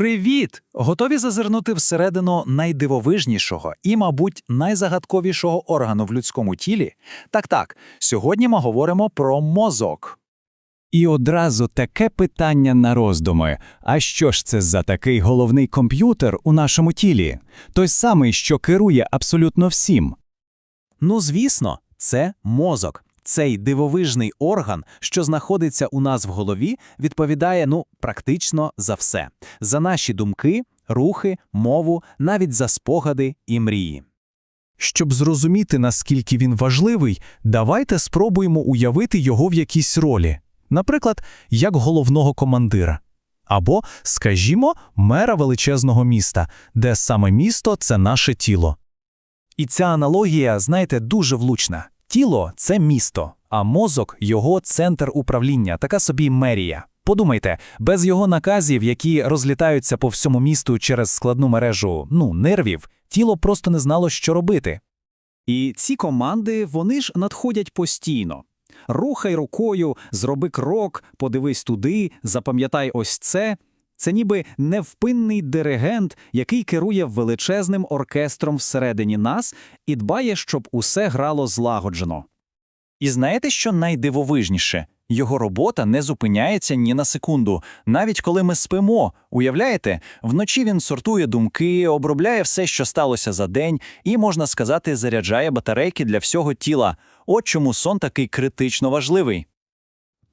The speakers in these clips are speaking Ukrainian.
Привіт! Готові зазирнути всередину найдивовижнішого і, мабуть, найзагадковішого органу в людському тілі? Так, так, сьогодні ми говоримо про мозок. І одразу таке питання на роздуми. А що ж це за такий головний комп'ютер у нашому тілі? Той самий, що керує абсолютно всім. Ну, звісно, це мозок. Цей дивовижний орган, що знаходиться у нас в голові, відповідає ну практично за все: за наші думки, рухи, мову, навіть за спогади і мрії. Щоб зрозуміти, наскільки він важливий, давайте спробуємо уявити його в якійсь ролі. Наприклад, як головного командира. Або, скажімо, мера величезного міста, де саме місто це наше тіло. І ця аналогія, знаєте, дуже влучна. Тіло це місто, а мозок його центр управління, така собі мерія. Подумайте, без його наказів, які розлітаються по всьому місту через складну мережу ну, нервів, тіло просто не знало, що робити. І ці команди вони ж надходять постійно. Рухай рукою, зроби крок, подивись туди, запам'ятай ось це. Це ніби невпинний диригент, який керує величезним оркестром всередині нас і дбає, щоб усе грало злагоджено. І знаєте, що найдивовижніше? Його робота не зупиняється ні на секунду, навіть коли ми спимо. Уявляєте, вночі він сортує думки, обробляє все, що сталося за день, і, можна сказати, заряджає батарейки для всього тіла. От чому сон такий критично важливий.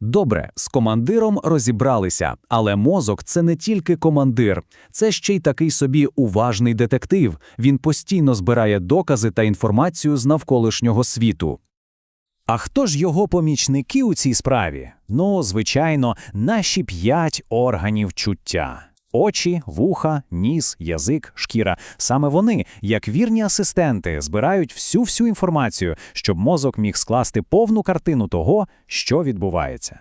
Добре, з командиром розібралися, але мозок це не тільки командир, це ще й такий собі уважний детектив. Він постійно збирає докази та інформацію з навколишнього світу. А хто ж його помічники у цій справі? Ну, звичайно, наші п'ять органів чуття. Очі, вуха, ніс, язик, шкіра. Саме вони, як вірні асистенти, збирають всю всю інформацію, щоб мозок міг скласти повну картину того, що відбувається.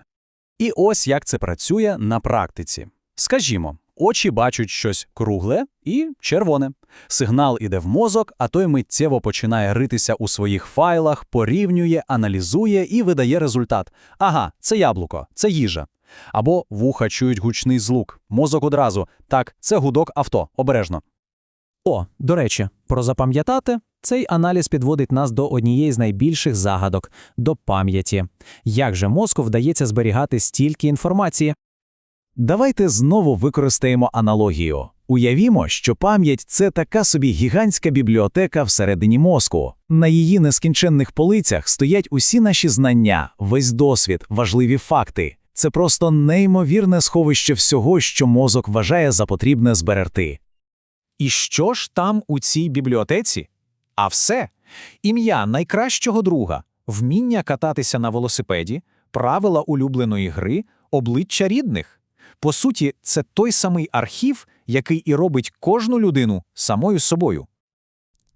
І ось як це працює на практиці. Скажімо, очі бачать щось кругле і червоне. Сигнал іде в мозок, а той миттєво починає ритися у своїх файлах, порівнює, аналізує і видає результат. Ага, це яблуко, це їжа. Або вуха чують гучний звук. Мозок одразу. Так, це гудок авто, обережно. О, до речі, про запам'ятати цей аналіз підводить нас до однієї з найбільших загадок до пам'яті. Як же мозку вдається зберігати стільки інформації? Давайте знову використаємо аналогію. Уявімо, що пам'ять це така собі гігантська бібліотека всередині мозку. На її нескінченних полицях стоять усі наші знання, весь досвід, важливі факти. Це просто неймовірне сховище всього, що мозок вважає за потрібне зберегти. І що ж там у цій бібліотеці? А все ім'я найкращого друга, вміння кататися на велосипеді, правила улюбленої гри, обличчя рідних. По суті, це той самий архів, який і робить кожну людину самою собою.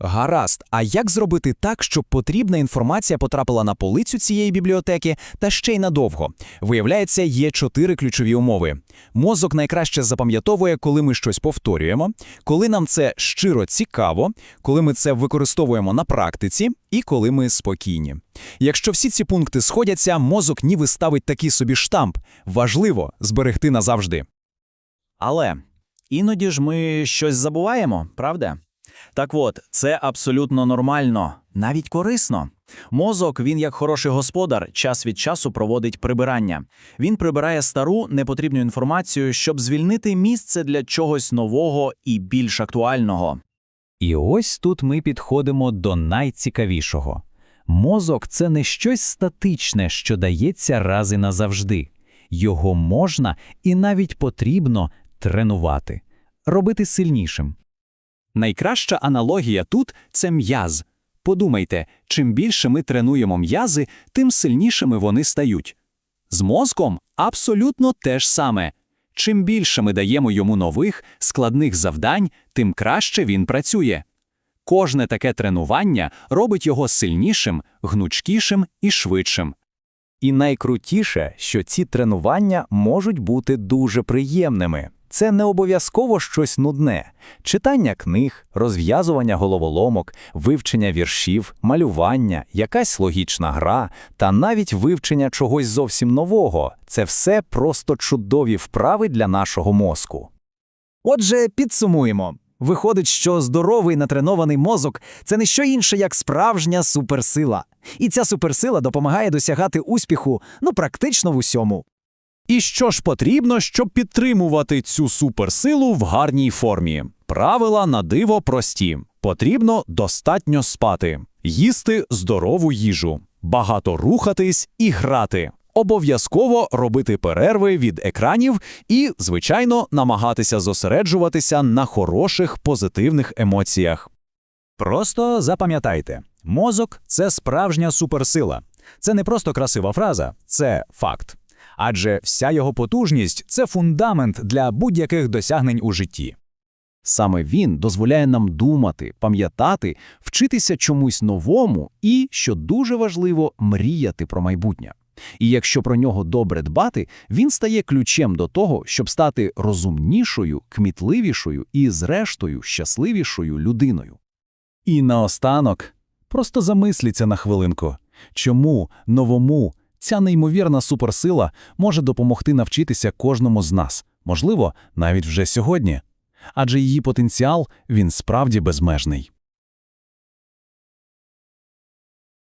Гаразд, а як зробити так, щоб потрібна інформація потрапила на полицю цієї бібліотеки та ще й надовго? Виявляється, є чотири ключові умови. Мозок найкраще запам'ятовує, коли ми щось повторюємо, коли нам це щиро цікаво, коли ми це використовуємо на практиці і коли ми спокійні. Якщо всі ці пункти сходяться, мозок ніби ставить такий собі штамп. Важливо зберегти назавжди. Але іноді ж ми щось забуваємо, правда? Так от, це абсолютно нормально, навіть корисно. Мозок, він як хороший господар, час від часу проводить прибирання. Він прибирає стару непотрібну інформацію, щоб звільнити місце для чогось нового і більш актуального. І ось тут ми підходимо до найцікавішого. Мозок це не щось статичне, що дається раз і назавжди. Його можна і навіть потрібно тренувати, робити сильнішим. Найкраща аналогія тут це м'яз. Подумайте, чим більше ми тренуємо м'язи, тим сильнішими вони стають. З мозком абсолютно те ж саме. Чим більше ми даємо йому нових, складних завдань, тим краще він працює. Кожне таке тренування робить його сильнішим, гнучкішим і швидшим. І найкрутіше, що ці тренування можуть бути дуже приємними. Це не обов'язково щось нудне: читання книг, розв'язування головоломок, вивчення віршів, малювання, якась логічна гра та навіть вивчення чогось зовсім нового це все просто чудові вправи для нашого мозку. Отже, підсумуємо. Виходить, що здоровий натренований мозок це не що інше, як справжня суперсила. І ця суперсила допомагає досягати успіху ну практично в усьому. І що ж потрібно, щоб підтримувати цю суперсилу в гарній формі? Правила на диво прості. Потрібно достатньо спати, їсти здорову їжу, багато рухатись і грати. Обов'язково робити перерви від екранів і, звичайно, намагатися зосереджуватися на хороших позитивних емоціях. Просто запам'ятайте, мозок це справжня суперсила. Це не просто красива фраза, це факт. Адже вся його потужність це фундамент для будь-яких досягнень у житті. Саме він дозволяє нам думати, пам'ятати, вчитися чомусь новому і, що дуже важливо, мріяти про майбутнє. І якщо про нього добре дбати, він стає ключем до того, щоб стати розумнішою, кмітливішою і, зрештою, щасливішою людиною. І наостанок, просто замисліться на хвилинку, чому новому ця неймовірна суперсила може допомогти навчитися кожному з нас, можливо, навіть вже сьогодні. Адже її потенціал він справді безмежний.